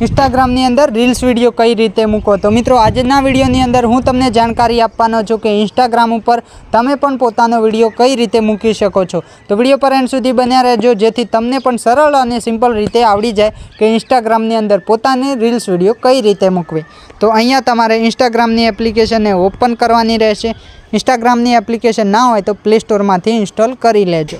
ઇન્સ્ટાગ્રામની અંદર reels video કઈ રીતે મૂકો? તો મિત્રો, આજના વિડીયોની અંદર હું તમને જાણકારી આપવાનો છું કે ઇન્સ્ટાગ્રામ ઉપર તમે પણ પોતાનો વીડિયો કઈ રીતે મૂકી શકો છો? તો વીડિયો પર એન્ડ સુધી બન્યા રહેજો, જેથી તમને પણ સરળ અને સિમ્પલ રીતે આવડી જાય કે ઇન્સ્ટાગ્રામની અંદર પોતાની રીલ્સ વીડિયો કઈ રીતે મૂકવી. તો અહીંયા તમારે ઇન્સ્ટાગ્રામની એપ્લિકેશનને ઓપન કરવાની રહેશે. ઇન્સ્ટાગ્રામની એપ્લિકેશન ના હોય તો પ્લે સ્ટોરમાંથી ઇન્સ્ટોલ કરી લેજો.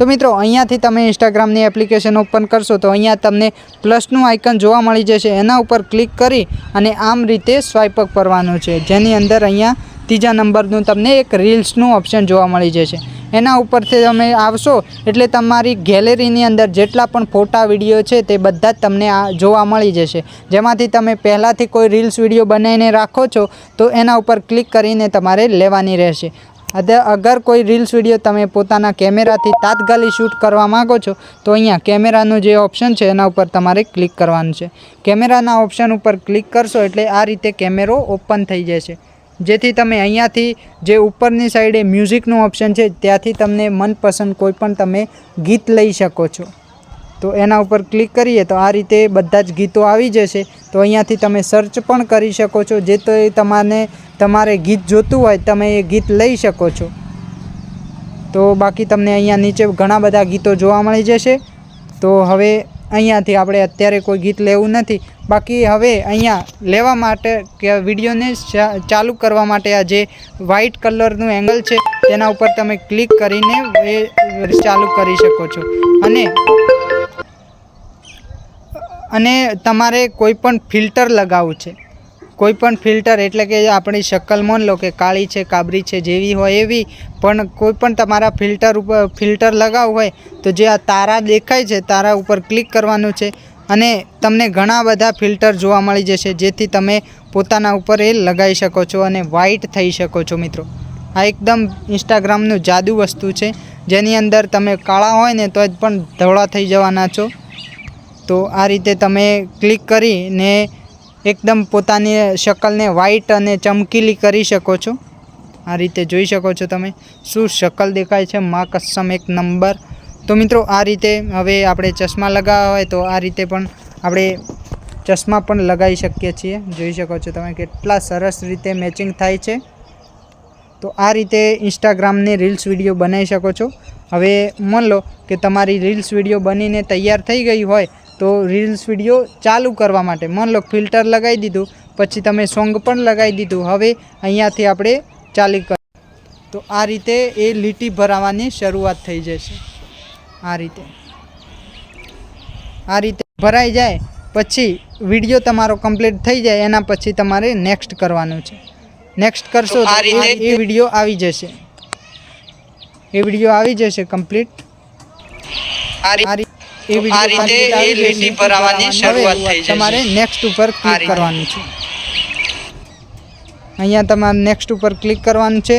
તો મિત્રો, અહીંયાથી તમે ઇન્સ્ટાગ્રામની એપ્લિકેશન ઓપન કરશો તો અહીંયા તમને પ્લસનું આઇકન જોવા મળી જશે. એના ઉપર ક્લિક કરી અને આમ રીતે સ્વાઇપ કરવાનું છે. જેની અંદર અહીંયા ત્રીજા નંબરનું તમને એક રીલ્સનું ઓપ્શન જોવા મળી જશે. એના ઉપરથી તમે આવશો એટલે તમારી ગેલેરીની અંદર જેટલા પણ ફોટા વીડિયો છે તે બધા જ તમને આ જોવા મળી જશે. જેમાંથી તમે પહેલાંથી કોઈ રીલ્સ વીડિયો બનાવીને રાખો છો તો એના ઉપર ક્લિક કરીને તમારે લેવાની રહેશે. અગર કોઈ રીલ્સ વીડિયો તમે પોતાના કેમેરાથી તાત્કાલિક શૂટ કરવા માગો છો, તો અહીંયા કેમેરાનું જે ઓપ્શન છે, એના ઉપર તમારે ક્લિક કરવાનું છે. કેમેરાના ઓપ્શન ઉપર ક્લિક કરશો એટલે આ રીતે કેમેરો ઓપન થઈ જશે. જેથી તમે અહીંયાથી જે ઉપરની સાઈડે મ્યુઝિકનું ઓપ્શન છે, ત્યાંથી તમને મનપસંદ કોઈ પણ તમે ગીત લઈ શકો છો. તો એના ઉપર ક્લિક કરીએ તો આ રીતે બધા જ ગીતો આવી જશે. તો અહીંયાથી તમે સર્ચ પણ કરી શકો છો. જે તો એ તમારે તમારે ગીત જોતું હોય તમે એ ગીત લઈ શકો છો. તો બાકી તમને અહીંયા નીચે ઘણા બધા ગીતો જોવા મળી જશે. તો હવે અહીંયાથી આપણે અત્યારે કોઈ ગીત લેવું નથી. બાકી હવે અહીંયા લેવા માટે કે વિડીયોને ચાલુ કરવા માટે આ જે વ્હાઇટ કલરનું એંગલ છે, તેના ઉપર તમે ક્લિક કરીને એ ચાલુ કરી શકો છો. અને અને તમારે કોઈ પણ ફિલ્ટર લગાવવું છે. કોઈ પણ ફિલ્ટર એટલે કે આપણી શક્કલ માન લો કે કાળી છે, કાબરી છે, જેવી હોય એવી, પણ કોઈ પણ તમારા ફિલ્ટર ઉપર, ફિલ્ટર લગાવવું હોય, તો જે આ તારા દેખાય છે, તારા ઉપર ક્લિક કરવાનું છે અને તમને ઘણા બધા ફિલ્ટર જોવા મળી જશે, જેથી તમે પોતાના ઉપર એ લગાવી શકો છો અને વ્હાઇટ થઈ શકો છો મિત્રો. આ એકદમ ઇન્સ્ટાગ્રામનું જાદુ વસ્તુ છે. જેની અંદર તમે કાળા હોય ને તો જ પણ ધોળા થઈ જવાના છો. તો આ રીતે તમે ક્લિક કરીને એકદમ પોતાની શકલને વ્હાઈટ અને ચમકીલી કરી શકો છો. આ રીતે જોઈ શકો છો તમે. શું શકલ દેખાય છે? મા કસમ એક નંબર. તો મિત્રો, આ રીતે હવે આપણે ચશ્મા લગાવવા હોય તો આ રીતે પણ આપણે ચશ્મા પણ લગાવી શકીએ છીએ. જોઈ શકો છો તમે કેટલા સરસ રીતે મેચિંગ થાય છે. તો આ રીતે ઇન્સ્ટાગ્રામની રીલ્સ વીડિયો બનાવી શકો છો. હવે માન લો કે તમારી રીલ્સ વીડિયો બનીને તૈયાર થઈ ગઈ હોય તો રીલ્સ વીડિયો ચાલુ કરવા માટે માન લો ફિલ્ટર લગાવી દીધું પછી તમે સોંગ પણ લગાવી દીધું. હવે અહીંયાથી આપણે ચાલી કર તો આ રીતે એ લીટી ભરાવાની શરૂઆત થઈ જશે. આ રીતે. આ રીતે ભરાઈ જાય પછી વીડિયો તમારો કમ્પ્લીટ થઈ જાય એના પછી તમારે નેક્સ્ટ કરવાનું છે. નેક્સ્ટ કરશો તો એ વીડિયો આવી જશે. એ વીડિયો આવી જશે કમ્પ્લીટ આ રી- આ રી- એ આ પર રીતે એ આવી જશે. લીટી શરૂઆત થઈ જશે. તમારે નેક્સ્ટ ઉપર ક્લિક. કરવાનું છે અહીંયા તમારે નેક્સ્ટ ઉપર ક્લિક કરવાનું છે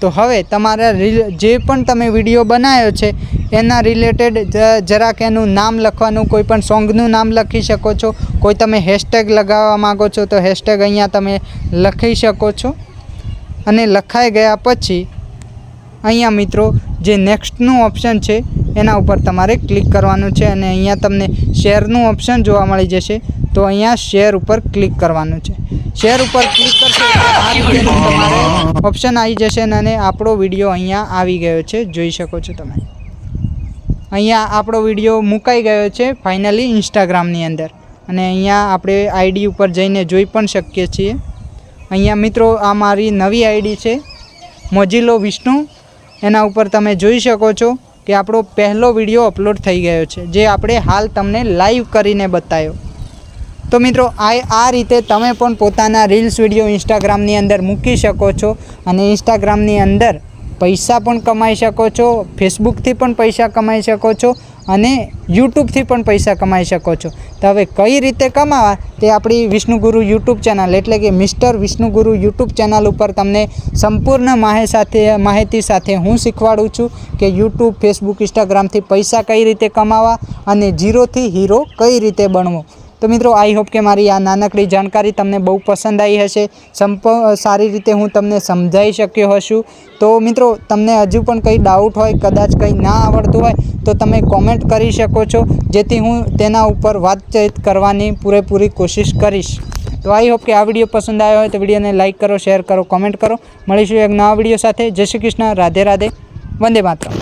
તો હવે તમારા રીલ- જે પણ તમે વીડિયો બનાવ્યો છે એના રિલેટેડ જરાક એનું નામ લખવાનું કોઈ પણ સોંગનું નામ લખી શકો છો કોઈ તમે હેશટેગ લગાવવા માગો છો તો હેશટેગ અહીંયા તમે લખી શકો છો અને લખાઈ ગયા પછી અહીંયા મિત્રો જે નેક્સ્ટનું ઓપ્શન છે એના ઉપર તમારે ક્લિક કરવાનું છે અને અહીંયા તમને શેરનું ઓપ્શન જોવા મળી જશે. તો અહીંયા શેર ઉપર ક્લિક કરવાનું છે. શેર ઉપર ક્લિક કરશો ઓપ્શન આવી જશે અને આપણો વીડિયો અહીંયા આવી ગયો છે. જોઈ શકો છો તમે. અહીંયા આપણો વીડિયો મુકાઈ ગયો છે ફાઇનલી ઇન્સ્ટાગ્રામની અંદર. અને અહીંયા આપણે આઈડી ઉપર જઈને જોઈ પણ શકીએ છીએ. અહીંયા મિત્રો આ મારી નવી આઈડી છે. મોજીલો વિષ્ણુ એના ઉપર તમે જોઈ શકો છો. કે આપણો પહેલો વીડિયો અપલોડ થઈ ગયો છે, જે આપણે હાલ તમને લાઈવ કરીને બતાવ્યો તો મિત્રો, આ આ રીતે તમે પણ પોતાના રીલ્સ વીડિયો ઇન્સ્ટાગ્રામની અંદર મૂકી શકો છો અને ઇન્સ્ટાગ્રામની અંદર પૈસા પણ કમાઈ શકો છો ફેસબુકથી પણ પૈસા કમાઈ શકો છો અને યુટ્યુબથી પણ પૈસા કમાઈ શકો છો. તો હવે કઈ રીતે કમાવા? તે આપણી વિષ્ણુગુરુ યુટ્યુબ ચેનલ એટલે કે મિસ્ટર વિષ્ણુગુરુ યુટ્યુબ ચેનલ ઉપર તમને સંપૂર્ણ માહે સાથે, માહિતી સાથે હું શીખવાડું છું કે યુટ્યુબ ફેસબુક ઇન્સ્ટાગ્રામથી પૈસા કઈ રીતે કમાવા અને ઝીરોથી હીરો કઈ રીતે બનવો. તો મિત્રો આઈ હોપ કે મારી આ નાનકડી જાણકારી તમને બહુ પસંદ આવી હશે. સંપ સારી રીતે હું તમને સમજાવી શક્યો હશું. તો મિત્રો, તમને હજુ પણ કંઈ ડાઉટ હોય, કદાચ કંઈ ના આવડતું હોય, તો તમે કોમેન્ટ કરી શકો છો, જેથી હું તેના ઉપર વાતચીત કરવાની પૂરેપૂરી કોશિશ કરીશ. તો આઈ હોપ કે આ વીડિયો પસંદ આવ્યો હોય તો વિડીયોને લાઇક કરો શેર કરો કોમેન્ટ કરો. મળીશું એક નવા વીડિયો સાથે. જય શ્રી કૃષ્ણ. રાધે રાધે. વંદે માતરમ.